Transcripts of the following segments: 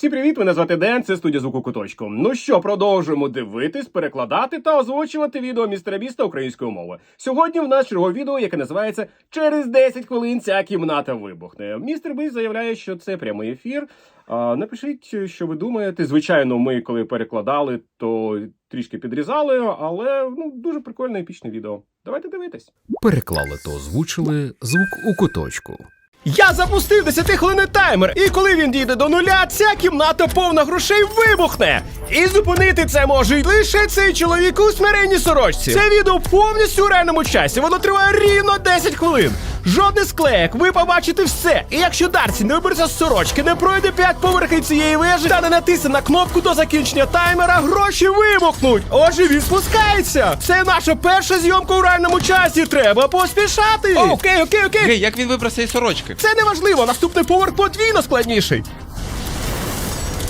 Всім привіт! Мене звати Ден, це студія звуку куточку. Ну що, продовжуємо дивитись, перекладати та озвучувати відео містера Біста українською мовою. Сьогодні в нас чергове відео, яке називається Через 10 хвилин ця кімната вибухне. Містер Біст заявляє, що це прямий ефір. А, напишіть, що ви думаєте. Звичайно, ми коли перекладали, то трішки підрізали, але ну дуже прикольне епічне відео. Давайте дивитись. Переклали та озвучили звук у куточку. Я запустив 10 хвилин таймер, і коли він дійде до нуля, ця кімната повна грошей вибухне. І зупинити це може лише цей чоловік у смиренній сорочці. Це відео повністю у реальному часі. Воно триває рівно 10 хвилин. Жодних склеєк, ви побачите все. І якщо Дарсі не вибереться з сорочки, не пройде 5 поверхів цієї вежі та не натисне на кнопку до закінчення таймера, гроші вибухнуть. Отже, він спускається. Це наша перша зйомка у реальному часі. Треба поспішати. Окей, окей, окей. Гей, як він вибрався із сорочки? Це не важливо, наступний поверх подвійно складніший.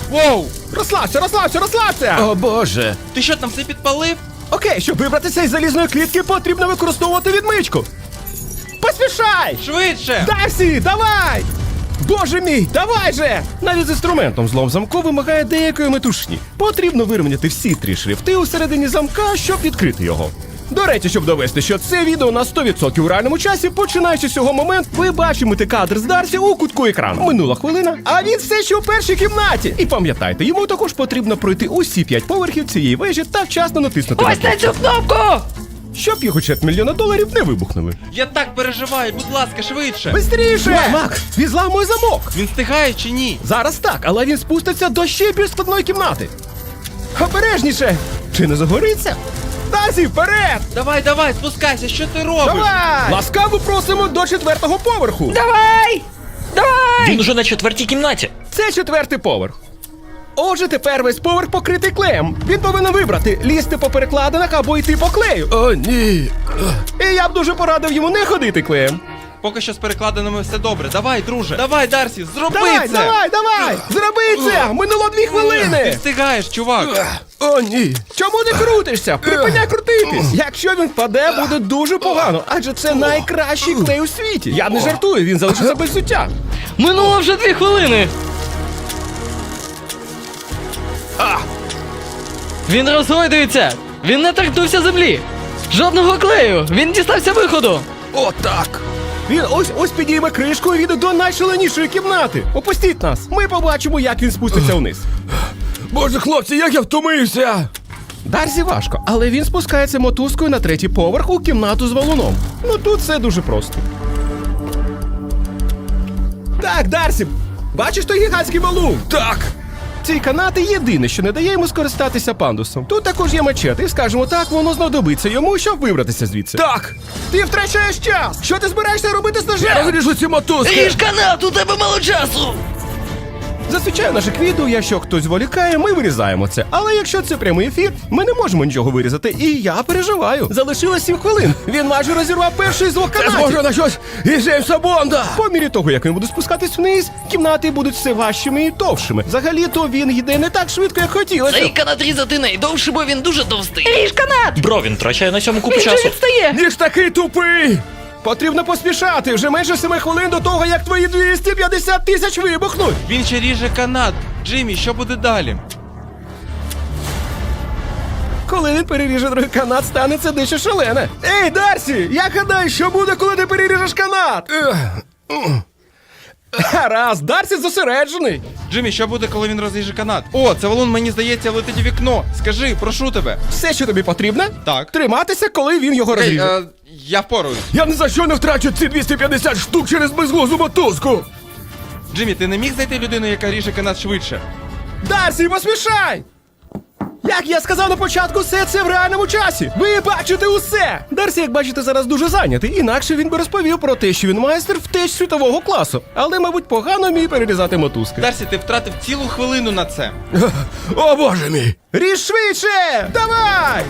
Воу! Розслабся, розслабся, розслабся! О боже! Ти що там все підпалив? Окей, щоб вибратися із залізної клітки, потрібно використовувати відмичку. Поспішай! Швидше! Дарсі, давай! Боже мій, давай же! Навіть з інструментом злом замку вимагає деякої метушні. Потрібно вирівняти всі три шрифти у середині замка, щоб відкрити його. До речі, щоб довести, що це відео на 100% у реальному часі, починаючи з цього моменту, ви бачите кадр з Дарсі у кутку екрану. Минула хвилина, а він все ще у першій кімнаті. І пам'ятайте, йому також потрібно пройти усі п'ять поверхів цієї вежі та вчасно натиснути Ось на цю кнопку! Щоб його чверть мільйона доларів не вибухнули. Я так переживаю, будь ласка, швидше! Бистріше! Макс, він зламує замок! Він встигає чи ні? Зараз так, але він спуститься до ще більш складної кімнати. Обережніше! Чи не загориться? Дарсі, вперед! Давай, давай, спускайся, що ти робиш? Давай! Ласкаво просимо до четвертого поверху. Давай! Давай! Він уже на четвертій кімнаті. Це четвертий поверх. Отже, тепер весь поверх покритий клеєм. Він повинен вибрати лізти по перекладинах або йти по клею. О, ні! І я б дуже порадив йому не ходити клеєм. Поки що з перекладинами все добре. Давай, друже. Давай, Дарсі, зроби Давай, це! давай, давай! Зроби це! Минуло дві Ти хвилини! встигаєш, чувак! О, ні! Чому ти крутишся? Припиняй крутитись! Якщо він впаде, буде дуже погано, адже це найкращий клей у світі. Я не жартую, він залишиться без суття. Минуло вже дві хвилини. Він розгойдується! Він не торкнувся землі! Жодного клею! Він дістався виходу! О, так! Він ось ось підійме кришку і віде до найшаленішої кімнати. Опустіть нас. Ми побачимо, як він спуститься вниз. Боже, хлопці, як я втомився! Дарсі важко, але він спускається мотузкою на третій поверх у кімнату з валуном. Ну тут все дуже просто. Так, Дарсі, бачиш той гігантський валун? Так! Ці канати єдине, що не дає йому скористатися пандусом. Тут також є мачете, і скажімо так, воно знадобиться йому, щоб вибратися звідси. Так! Ти втрачаєш час! Що ти збираєшся робити з Я ножем? розріжу ці мотузки! Ріж канат, у тебе мало часу! Зазвичай в наших відео, якщо хтось зволікає, ми вирізаємо це. Але якщо це прямий ефір, ми не можемо нічого вирізати. І я переживаю. Залишилось 7 хвилин. Він майже розірвав перший з Це схоже на щось із Джеймса Бонда! По мірі того, як він буде спускатись вниз, кімнати будуть все важчими і товщими. Взагалі-то він йде не так швидко, як хотілося. Цей канат різати найдовше, бо він дуже товстий. Ріж канат! Бро, він втрачає на цьому купу Він же часу. відстає! Ніж такий тупий! Потрібно поспішати вже менше 7 хвилин до того, як твої 250 тисяч вибухнуть. Він ще ріже канат. Джиммі, що буде далі? Коли він переріже другий канат, станеться дещо шалене. Ей, Дарсі, як гадаєш, що буде, коли ти переріжеш канат? Гаразд, Дарсі зосереджений. Джиммі, що буде, коли він розріже канат? О, це валун, мені здається, летить у вікно. Скажи, прошу тебе. Все, що тобі потрібно, Так. триматися, коли він його розріже. е, я впораюсь. Я ні за що не втрачу ці 250 штук через безглузду мотузку! Джиммі, ти не міг знайти людину, яка ріже канат швидше? Дарсі, поспішай! Як я сказав на початку, все це в реальному часі. Ви бачите усе! Дарсі, як бачите, зараз дуже зайнятий. Інакше він би розповів про те, що він майстер втеч світового класу. Але, мабуть, погано вміє перерізати мотузки. Дарсі, ти втратив цілу хвилину на це. О боже мій! Ріж швидше! Давай!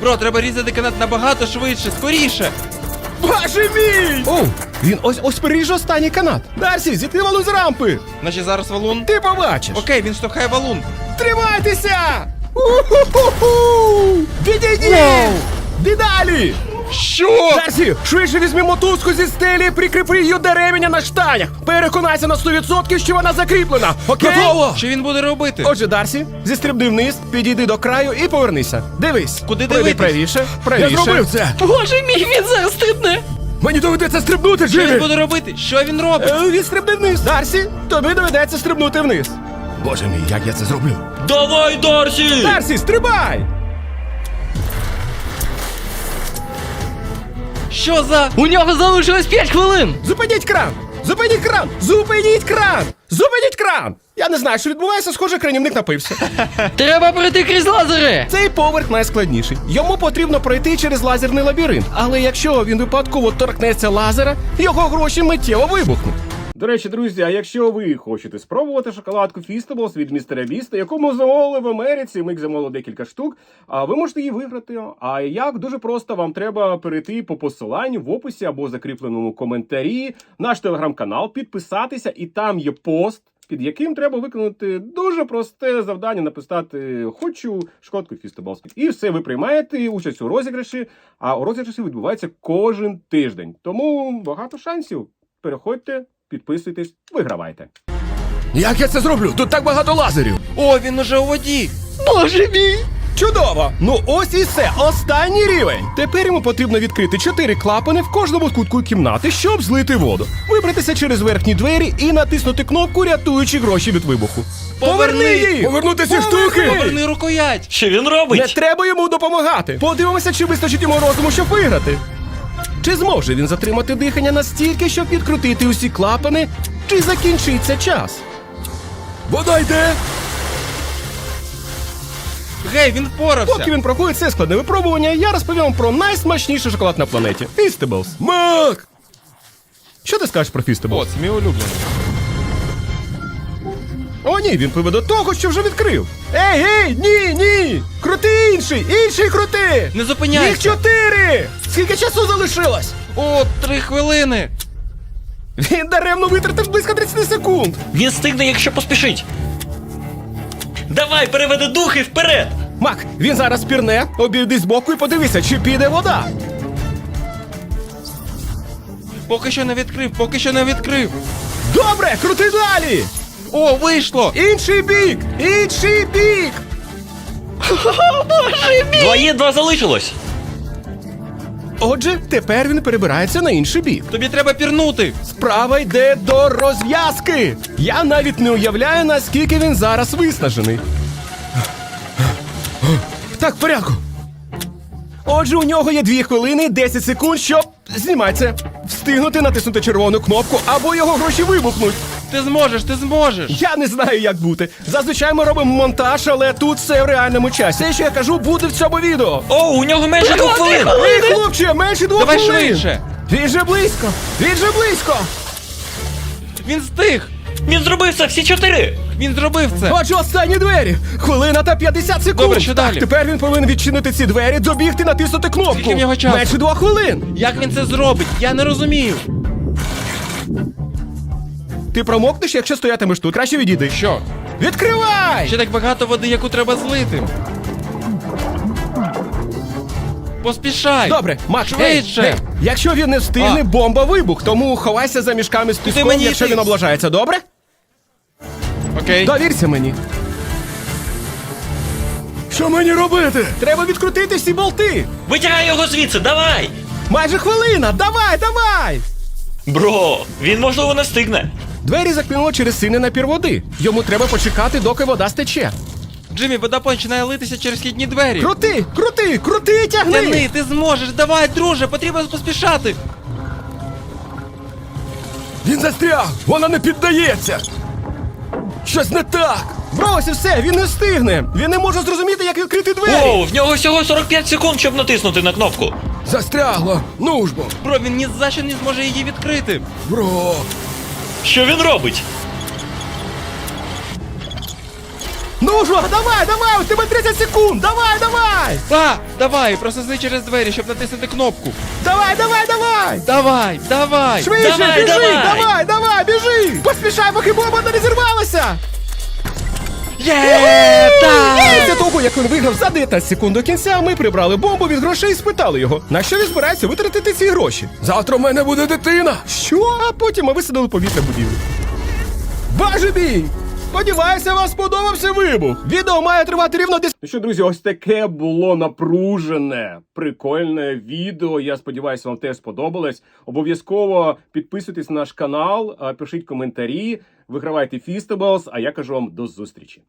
Бро, треба різати канат набагато швидше, скоріше. Боже мій! О, він ось ось переріже останній канат. Дарсі, зітни валу з рампи! Наче зараз валун. Ти побачиш! Окей, він штовхає валун. Тримайтеся! У-ху-ху-ху! Відійдіть! Дедалі! Що? Дарсі, швидше візьми мотузку зі стелі, прикріпи її до ременя на штанях. Переконайся на 100%, що вона закріплена. Окей? Готово! Що він буде робити? Отже, Дарсі, зістрибни вниз, підійди до краю і повернися. Дивись. Куди Пройди дивитись? правіше, Я зробив це! Боже мій, він зараз стрибне. Мені доведеться стрибнути, Що він буде робити? Що він робить? Е, Він стрибни вниз. Дарсі, тобі доведеться стрибнути вниз. Боже мій, як я це зроблю? Давай, Дарсі! Дарсі, стрибай! Що за. У нього залишилось 5 хвилин. Зупиніть кран! Зупиніть кран! Зупиніть кран! Зупиніть кран! Я не знаю, що відбувається, схоже, кранівник напився. Треба пройти крізь лазери. Цей поверх найскладніший. Йому потрібно пройти через лазерний лабіринт. Але якщо він випадково торкнеться лазера, його гроші миттєво вибухнуть. До речі, друзі, а якщо ви хочете спробувати шоколадку Feastables від містера Біста, яку ми замовили в Америці, ми їх замовили декілька штук, а ви можете її виграти. А як дуже просто вам треба перейти по посиланню в описі або закріпленому коментарі, наш телеграм-канал, підписатися, і там є пост. Під яким треба виконати дуже просте завдання написати Хочу шкодку Feastables. І все, ви приймаєте участь у розіграші, а розіграші відбуваються кожен тиждень. Тому багато шансів. Переходьте, підписуйтесь, вигравайте. Як я це зроблю? Тут так багато лазерів! О, він уже у воді. Боже мій. Чудово! Ну ось і все, останній рівень. Тепер йому потрібно відкрити чотири клапани в кожному кутку кімнати, щоб злити воду. Вибратися через верхні двері і натиснути кнопку, рятуючи гроші від вибуху. Поверни! їх! Повернути ці штуки! Поверни рукоять. Що він робить? Не треба йому допомагати. Подивимося, чи вистачить йому розуму, щоб виграти. Чи зможе він затримати дихання настільки, щоб відкрутити усі клапани, чи закінчиться час? Вода йде! Гей, він впорався. Поки він проходить це складне випробування, я розповім вам про найсмачніший шоколад на планеті Feastables. Мак! Що ти скажеш про Feastables? О, це мій улюблений. О, ні, він пливе до того, що вже відкрив. Ей, гей, ні, ні! Крути інший! Інший крути! Не зупиняйся. Їх чотири! Скільки часу залишилось? О, три хвилини. Він даремно витратив близько 30 секунд. Він стигне, якщо поспішить. Давай, переведи дух і вперед! Мак, він зараз пірне, обійди збоку і подивися, чи піде вода. Поки що не відкрив, поки що не відкрив. Добре, крути далі! О, вийшло! Інший бік! Інший бік! Два є, два залишилось. Отже, тепер він перебирається на інший бік. Тобі треба пірнути. Справа йде до розв'язки. Я навіть не уявляю, наскільки він зараз виснажений. Так, в порядку! Отже, у нього є 2 хвилини 10 секунд, щоб знімай це. Встигнути натиснути червону кнопку, або його гроші вибухнуть. Ти зможеш, ти зможеш. Я не знаю, як бути. Зазвичай ми робимо монтаж, але тут все в реальному часі. Те, що я кажу, буде в цьому відео. О, у нього менше двох хвилин. Ей, хлопче, менше двох Давай хвилин. швидше. Він же близько. Він же близько. Він встиг. Він зробив це всі чотири. Він зробив це. Отже, останні двері. Хвилина та 50 секунд. Добре, що так, далі? тепер він повинен відчинити ці двері, добігти, натиснути кнопку. Скільки в нього часу? Менше двох хвилин. Як він це зробить? Я не розумію. Ти промокнеш, якщо стоятимеш тут. Краще відійди. Що? Відкривай! Ще так багато води, яку треба злити. Поспішай. Добре, Мак, Швидше. Ей, ей, якщо він не встигне, А. бомба вибух, тому ховайся за мішками з піском, мені якщо йти. він облажається, добре? Окей. Довірся мені. Що мені робити? Треба відкрутити всі болти. Витягай його звідси, давай! Майже хвилина. Давай, давай! Бро, він можливо не встигне. Двері заклинуло через сильний напір води. Йому треба почекати, доки вода стече. Джиммі, вода починає литися через східні двері. Крути, крути, крути, тягни! Тяни, ти зможеш. Давай, друже, потрібно поспішати. Він застряг! Вона не піддається! Щось не так! Брось, і все, він не встигне. Він не може зрозуміти, як відкрити двері. О, в нього всього 45 секунд, щоб натиснути на кнопку. Застрягло! Ну ж бо! Бро, він ні за що не зможе її відкрити. Бро! Що він робить? Ну ж, давай, давай, у тебе 30 секунд. Давай, давай! А, давай, прососи через двері, щоб натиснути кнопку. Давай, давай, давай! Давай, давай. Швидше, Давай, біжи, давай! давай, давай, біжи! Поспішай, поки бомба не розірвалася! Є! Так! Є, того як він виграв за 19 секунд до кінця, ми прибрали бомбу від грошей і спитали його, на що він збирається витратити ці гроші. Завтра в мене буде дитина. Що? А потім ми висадили повітря будівлю. Боже мій! Сподіваюся, вам сподобався вибух. Відео має тривати рівно 10... Ну що, друзі, ось таке було напружене, прикольне відео. Я сподіваюся, вам теж сподобалось. Обов'язково підписуйтесь на наш канал, пишіть коментарі, вигравайте фістеблс, а я кажу вам до зустрічі.